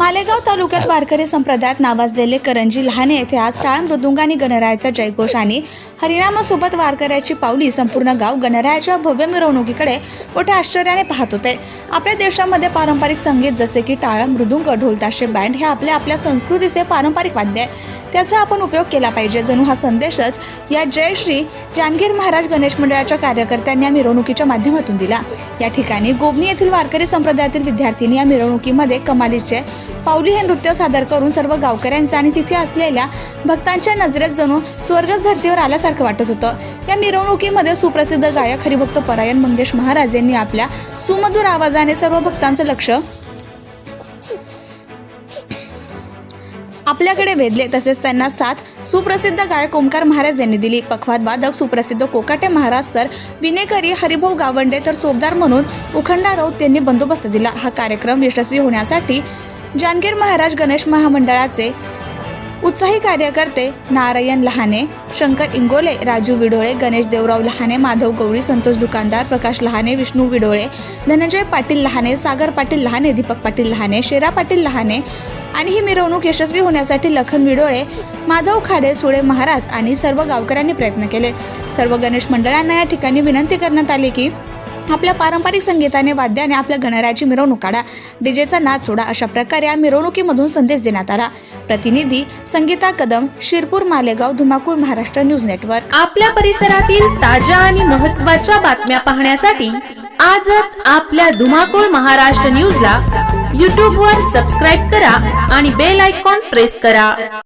मालेगाव तालुक्यात वारकरी संप्रदायात नावाजलेले करंजी लहाने येथे आज टाळ मृदुंग आणि गणरायाचा जयघोष आणि हरिनामासोबत वारकऱ्याची पावली संपूर्ण गाव गणरायाच्या भव्य मिरवणुकीकडे मोठ्या आश्चर्याने पाहत होते. आपल्या देशामध्ये पारंपरिक संगीत जसे की टाळ मृदुंग ढोलताशे बँड हे आपल्या आपल्या संस्कृतीचे पारंपरिक वाद्य आहे. त्याचा आपण उपयोग केला पाहिजे. जणू हा संदेशच या जय श्री जानगीर महाराज गणेश मंडळाच्या कार्यकर्त्यांनी या मिरवणुकीच्या माध्यमातून दिला. या ठिकाणी गोबनी येथील वारकरी संप्रदायातील विद्यार्थ्यांनी या मिरवणुकीमध्ये कमालीचे पाऊली हे नृत्य सादर करून सर्व गावकऱ्यांचं आणि तिथे असलेल्या भक्तांच्या नजरेत जणू स्वर्गच धर्तीवर आल्यासारखं वाटत होतं. या मिरवणुकीमध्ये सुप्रसिद्ध गायक हरिभक्त परायण मंगेश महाराज यांनी आपल्या सुमधुर आवाजाने सर्व भक्तांचं लक्ष आपल्याकडे वेधले. तसेच त्यांना साथ सुप्रसिद्ध गायक ओंकार महाराज यांनी दिली. पखवाद वादक सुप्रसिद्ध कोकाटे महाराज तर विनेकरी हरिभाऊ गावंडे तर सोबदार म्हणून उखंडा राऊत यांनी बंदोबस्त दिला. हा कार्यक्रम यशस्वी होण्यासाठी जानगीर महाराज गणेश महामंडळाचे उत्साही कार्यकर्ते नारायण लहाने शंकर इंगोले राजू विडोळे गणेश देवराव लहाने माधव गवळी संतोष दुकानदार प्रकाश लहाने विष्णू विडोळे धनंजय पाटील लहाने सागर पाटील लहाने दीपक पाटील लहाने शेरा पाटील लहाने आणि ही मिरवणूक यशस्वी होण्यासाठी लखन विडोळे माधव खाडे सुळे महाराज आणि सर्व गावकऱ्यांनी प्रयत्न केले. सर्व गणेश मंडळांना या ठिकाणी विनंती करण्यात आली की आपल्या पारंपरिक संगीताने वाद्याने आपल्या गणरायाची मिरवणूक काढा. डीजेचा नाच सोडा. अशा प्रकारे या मिरवणुकीमधून संदेश देण्यात आला. प्रतिनिधी संगीता कदम शिरपूर मालेगाव धुमाकूळ महाराष्ट्र न्यूज नेटवर्क. आपल्या परिसरातील ताज्या आणि महत्त्वाच्या बातम्या पाहण्यासाठी आजच आपल्या धुमाकूळ महाराष्ट्र न्यूजला यूट्यूबवर सबस्क्राईब करा आणि बेल आयकॉन प्रेस करा.